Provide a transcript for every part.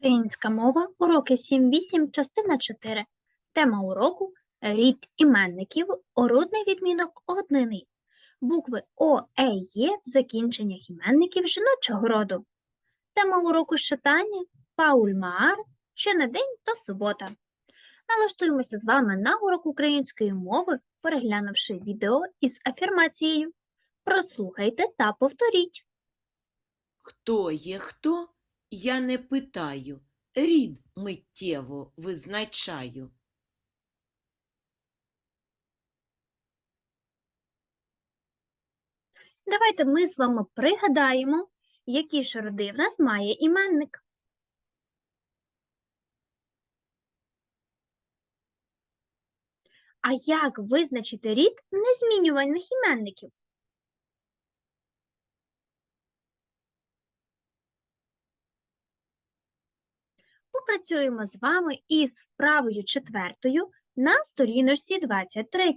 Українська мова, уроки 7-8, частина 4. Тема уроку рід іменників, орудний відмінок однини. Букви О, Е, Є в закінченнях іменників жіночого роду. Тема уроку читання Пауль Маар, що на день то субота. Налаштуємося з вами на урок української мови, переглянувши відео із афірмацією. Прослухайте та повторіть. Хто є хто, я не питаю, рід миттєво визначаю. Давайте ми з вами пригадаємо, які ж роди в нас має іменник. А як визначити рід незмінювальних іменників? Попрацюємо з вами із вправою четвертою на сторіночці 23.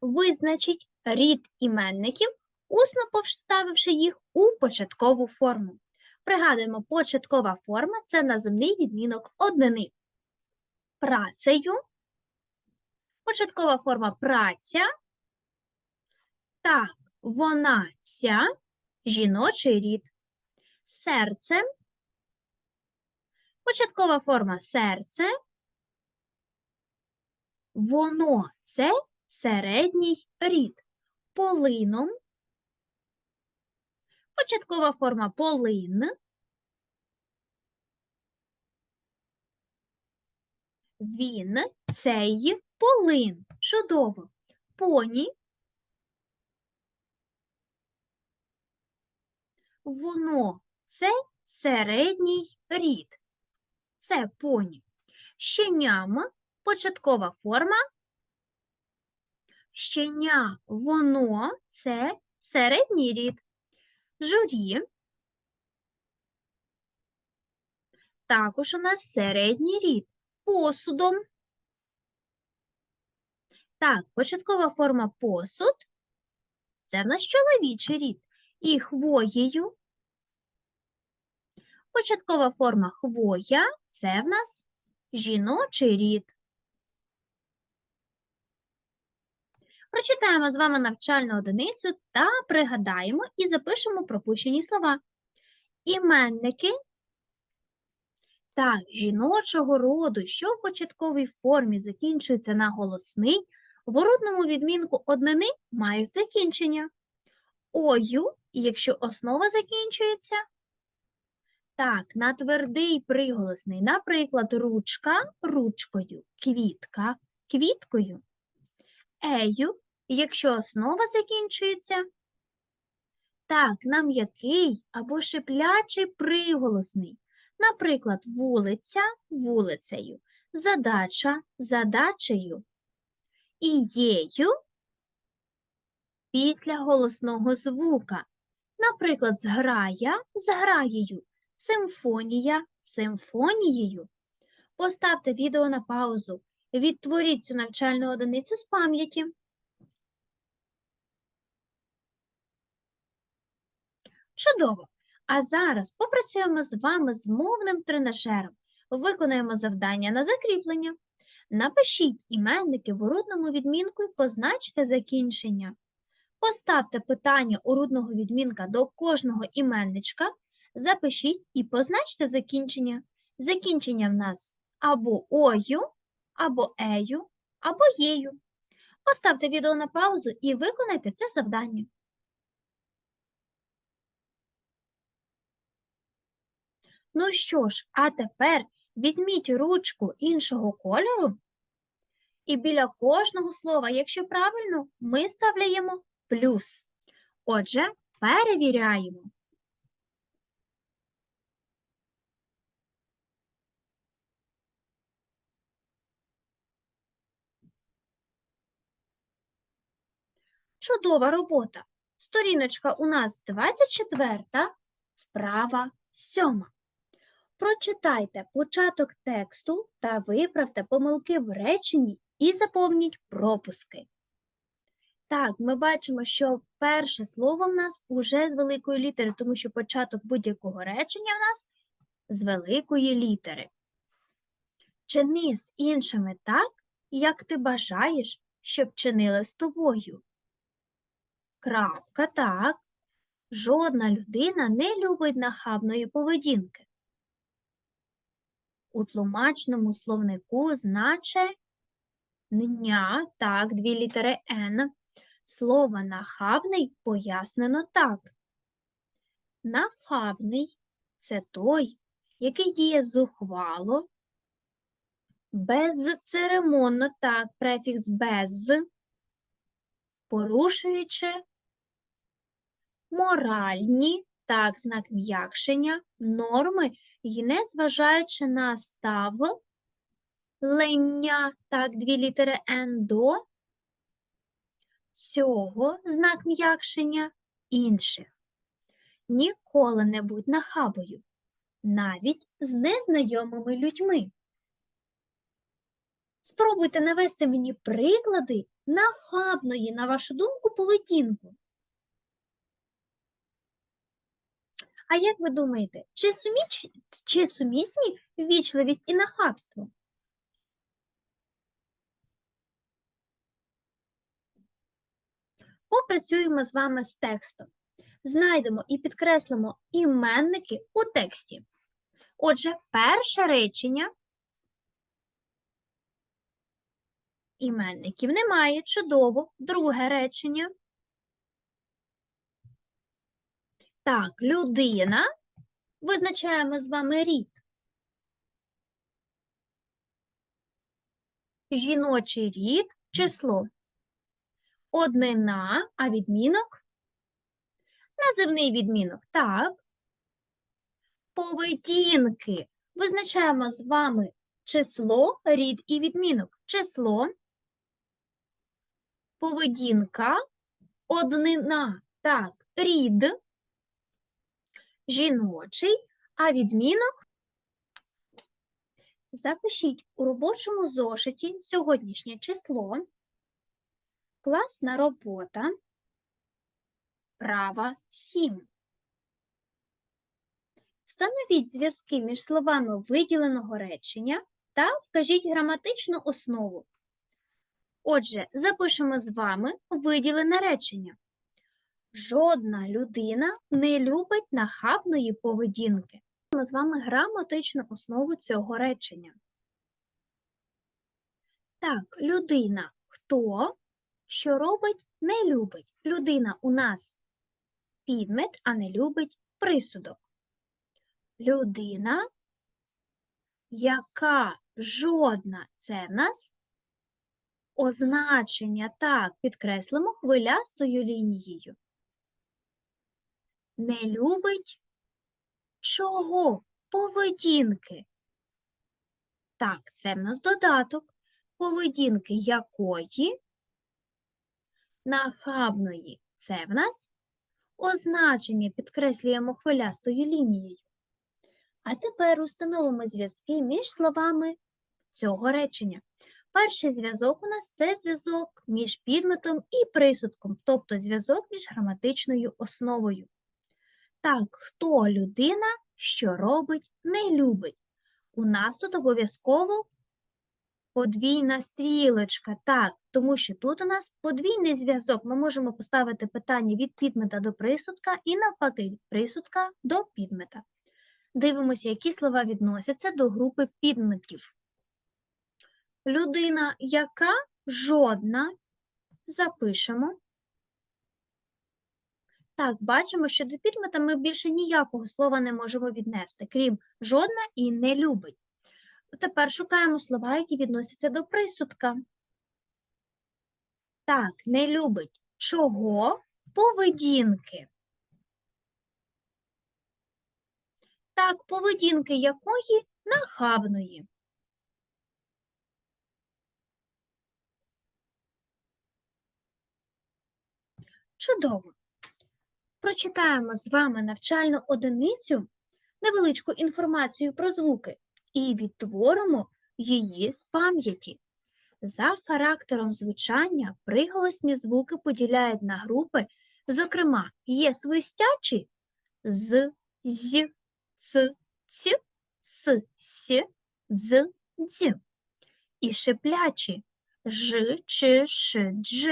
Визначіть рід іменників, усно поставивши їх у початкову форму. Пригадуємо, початкова форма це наземний відмінок однини. Працею, початкова форма праця, так, вона, ця, жіночий рід. Серцем, початкова форма серце, воно це середній рід. Полином, початкова форма полин, він, цей, полин. Чудово. Поні, воно це середній рід. Це поні. Щеням початкова форма Щеня, воно це середній рід. Журі. Також у нас середній рід. Посудом. Так, початкова форма посуд. Це в нас чоловічий рід. І хвоєю. Початкова форма хвоя це в нас жіночий рід. Прочитаємо з вами навчальну одиницю та пригадаємо і запишемо пропущені слова. Іменники так, жіночого роду, що в початковій формі закінчується на голосний, в орудному відмінку однини мають закінчення. Ою, якщо основа закінчується. Так, на твердий приголосний, наприклад, ручка ручкою, квітка квіткою. Ею, якщо основа закінчується. Так, на м'який або шиплячий приголосний. Наприклад, вулиця вулицею, задача задачею. І єю після голосного звука. Наприклад, зграя зграєю, симфонія симфонією. Поставте відео на паузу. Відтворіть цю навчальну одиницю з пам'яті. Чудово! А зараз попрацюємо з вами з мовним тренажером. Виконаємо завдання на закріплення. Напишіть іменники в орудному відмінку і позначте закінчення. Поставте питання орудного відмінка до кожного іменничка, запишіть і позначте закінчення. Закінчення в нас або ою, або ею, або єю. Поставте відео на паузу і виконайте це завдання. Ну що ж, а тепер візьміть ручку іншого кольору і біля кожного слова, якщо правильно, ми ставляємо плюс. Отже, перевіряємо. Чудова робота. Сторіночка у нас 24, вправа 7. Прочитайте початок тексту та виправте помилки в реченні і заповніть пропуски. Так, ми бачимо, що перше слово в нас уже з великої літери, тому що початок будь-якого речення в нас з великої літери. Чини з іншими так, як ти бажаєш, щоб чинили з тобою. Крапка, так. Жодна людина не любить нахабної поведінки. У тлумачному словнику значе «ня», так, дві літери Н. Слово нахабний пояснено так. Нахабний це той, який діє зухвало, безцеремонно, так, префікс без, порушуючи моральні, так, знак м'якшення, норми і не зважаючи на ставлення, так, дві літери Н до цього знак м'якшення інших. Ніколи не будь нахабою, навіть з незнайомими людьми. Спробуйте навести мені приклади нахабної, на вашу думку, поведінку. А як ви думаєте, чи, суміч... чи сумісні ввічливість і нахабство? Попрацюємо з вами з текстом. Знайдемо і підкреслимо іменники у тексті. Отже, перше речення. Іменників немає, чудово. Друге речення. Так, людина. Визначаємо з вами рід. Жіночий рід, число. Однина, а відмінок? Називний відмінок. Так. Поведінки. Визначаємо з вами число, рід і відмінок. Число. Поведінка. Однина. Так, рід. Жіночий, а відмінок. Запишіть у робочому зошиті сьогоднішнє число. Класна робота. Права 7. Встановіть зв'язки між словами виділеного речення та вкажіть граматичну основу. Отже, запишемо з вами виділене речення. Жодна людина не любить нахабної поведінки. Ми з вами граматичну основу цього речення. Так, людина хто, що робить, не любить. Людина у нас підмет, а не любить присудок. Людина, яка жодна це в нас означення, так, підкреслимо хвилястою лінією. Не любить чого? Поведінки. Так, це в нас додаток. Поведінки якої? Нахабної. Це в нас означення підкреслюємо хвилястою лінією. А тепер установимо зв'язки між словами цього речення. Перший зв'язок у нас це зв'язок між підметом і присудком, тобто зв'язок між граматичною основою. Так, хто людина, що робить, не любить. У нас тут обов'язково подвійна стрілочка. Так, тому що тут у нас подвійний зв'язок. Ми можемо поставити питання від підмета до присудка і навпаки від присудка до підмета. Дивимося, які слова відносяться до групи підметів. Людина, яка жодна, запишемо. Так, бачимо, що до підмета ми більше ніякого слова не можемо віднести, крім жодна і не любить. Тепер шукаємо слова, які відносяться до присудка. Так, не любить чого? Поведінки. Так, поведінки якої нахабної. Чудово. Прочитаємо з вами навчальну одиницю, невеличку інформацію про звуки і відтворимо її з пам'яті. За характером звучання приголосні звуки поділяють на групи, зокрема, є свистячі з, з, ц, ць с, с, з, дз. І шиплячі ж, ч, ш, дж.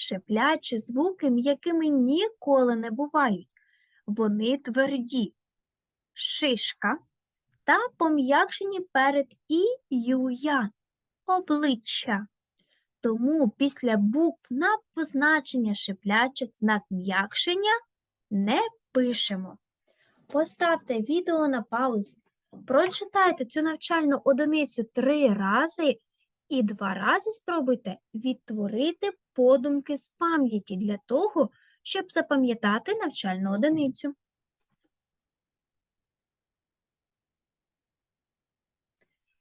Шиплячі звуки м'якими ніколи не бувають. Вони тверді. Шишка та пом'якшені перед і, ю, я. Обличчя. Тому після букв на позначення шиплячих знак м'якшення не пишемо. Поставте відео на паузу. Прочитайте цю навчальну одиницю три рази і два рази спробуйте відтворити подумки з пам'яті для того, щоб запам'ятати навчальну одиницю.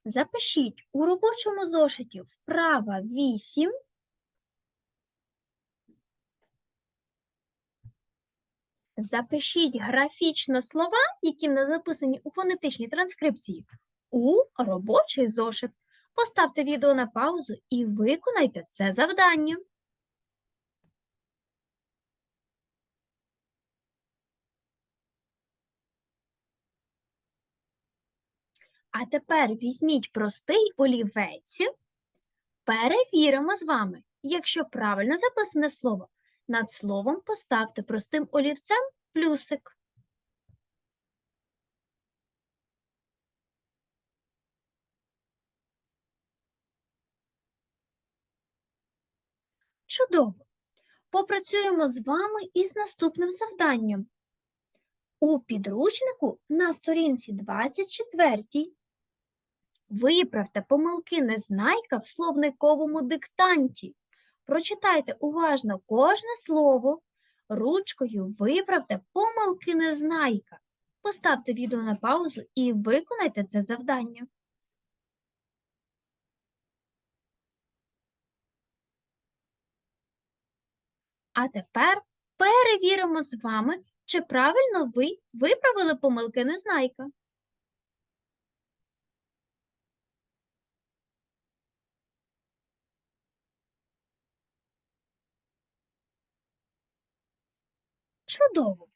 Запишіть у робочому зошиті вправа 8. Запишіть графічно слова, які не записані у фонетичній транскрипції, у робочий зошит. Поставте відео на паузу і виконайте це завдання. А тепер візьміть простий олівець, перевіримо з вами. Якщо правильно записане слово, над словом поставте простим олівцем плюсик. Чудово! Попрацюємо з вами із наступним завданням. У підручнику на сторінці 24 виправте помилки незнайка в словниковому диктанті. Прочитайте уважно кожне слово, ручкою виправте помилки незнайка. Поставте відео на паузу і виконайте це завдання. А тепер перевіримо з вами, чи правильно ви виправили помилки незнайка. Чудово.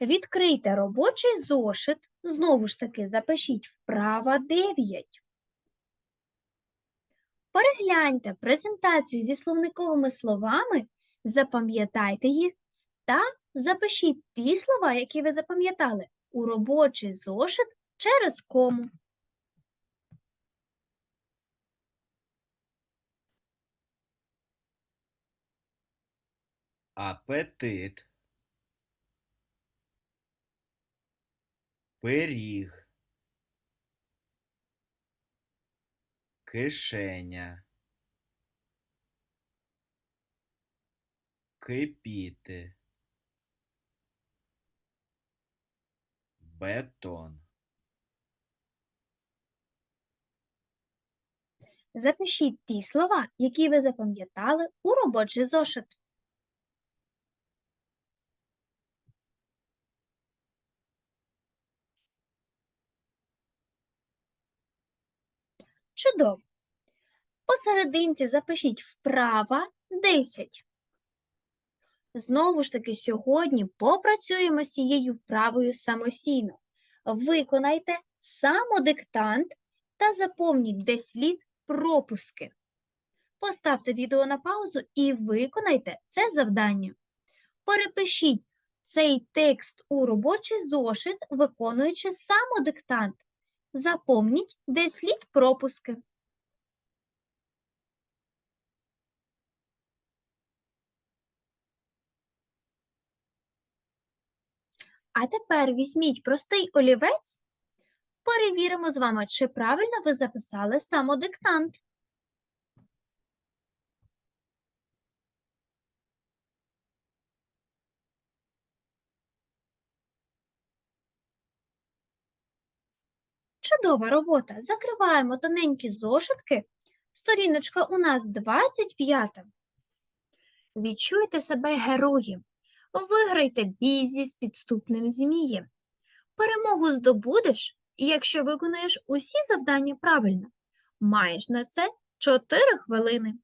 Відкрийте робочий зошит. Знову ж таки, запишіть вправа 9. Перегляньте презентацію зі словниковими словами, запам'ятайте їх та запишіть ті слова, які ви запам'ятали, у робочий зошит через кому. апетит, пиріг, кишеня, кипіти, бетон. Запишіть ті слова, які ви запам'ятали у робочий зошит. Чудово. Посерединці запишіть вправа 10. Знову ж таки, сьогодні попрацюємо з цією вправою самостійно. Виконайте самодиктант та заповніть де слід пропуски. Поставте відео на паузу і виконайте це завдання. Перепишіть цей текст у робочий зошит, виконуючи самодиктант. Запомніть, де слід пропуски. А тепер візьміть простий олівець, перевіримо з вами, чи правильно ви записали самодиктант. Чудова робота. Закриваємо тоненькі зошитки. Сторіночка у нас 25. Відчуйте себе героєм. Виграйте бізі з підступним змієм. Перемогу здобудеш, якщо виконаєш усі завдання правильно. Маєш на це 4 хвилини.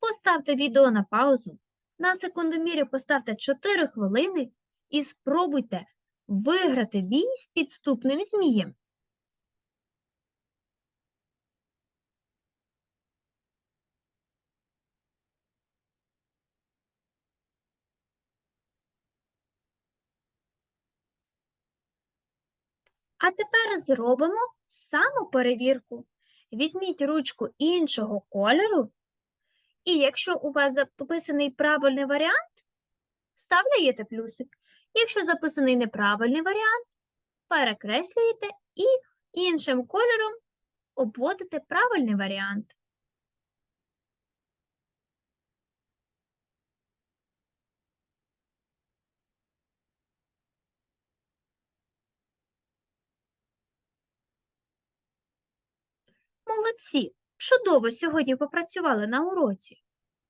Поставте відео на паузу. На секундомірі поставте 4 хвилини і спробуйте виграти бій з підступним змієм. А тепер зробимо самоперевірку. Візьміть ручку іншого кольору, і якщо у вас записаний правильний варіант, вставляєте плюсик. Якщо записаний неправильний варіант, перекреслюєте і іншим кольором обводите правильний варіант. Молодці! Чудово сьогодні попрацювали на уроці.